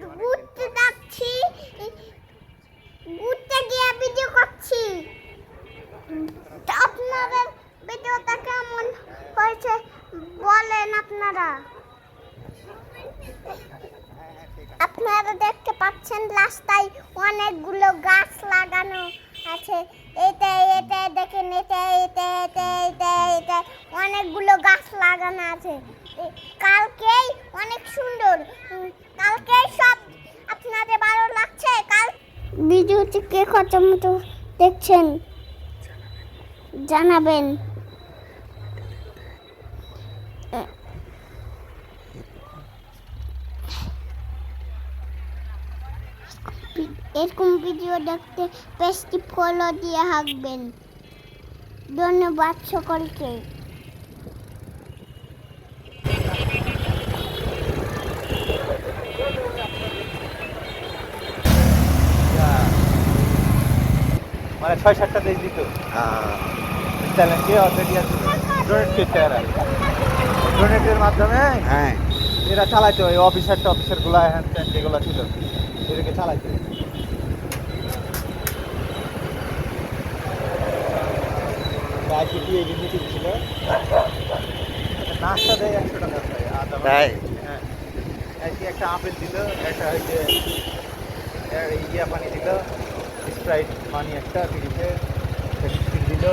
ঘুরতে যাচ্ছি। ঘুরতে গিয়ে ভিডিও করছি। আপনাদের ভিডিওটা কেমন হয়েছে বলেন আপনারা। আপনারা দেখতে পাচ্ছেন রাস্তায় অনেকগুলো গাছ লাগানো আছে। এতে এতে, দেখেন, এতে এতে এতে এতে এতে অনেকগুলো গাছ লাগানো আছে। এ- ভিডিওটি কে কত মতো দেখছেন? জানাবেন। এরকম ভিডিও দেখতে পেজটি ফলো দিয়ে হাঁকবেন। ধন্যবাদ সকলকে। ছয় সাতটা দেশ দিত চ্যালেঞ্জে অলরেডি আছে। ডোনেট করতে এরা ডোনেটের মাধ্যমে হ্যাঁ। এরা চালাইতো ওই অফিসার টফিসারগুলা হ্যান ত্যান যেগুলো ছিল এদেরকে চালাইতো। আইসিটি এই মিটিং ছিল। নাস্তা দেয় একশো টাকা তাই? হ্যাঁ। একটা আপেল দিল একটা ওই যে ইয়া পানি দিল। স্প্রাইট মানি একটা তিরিশে দিল।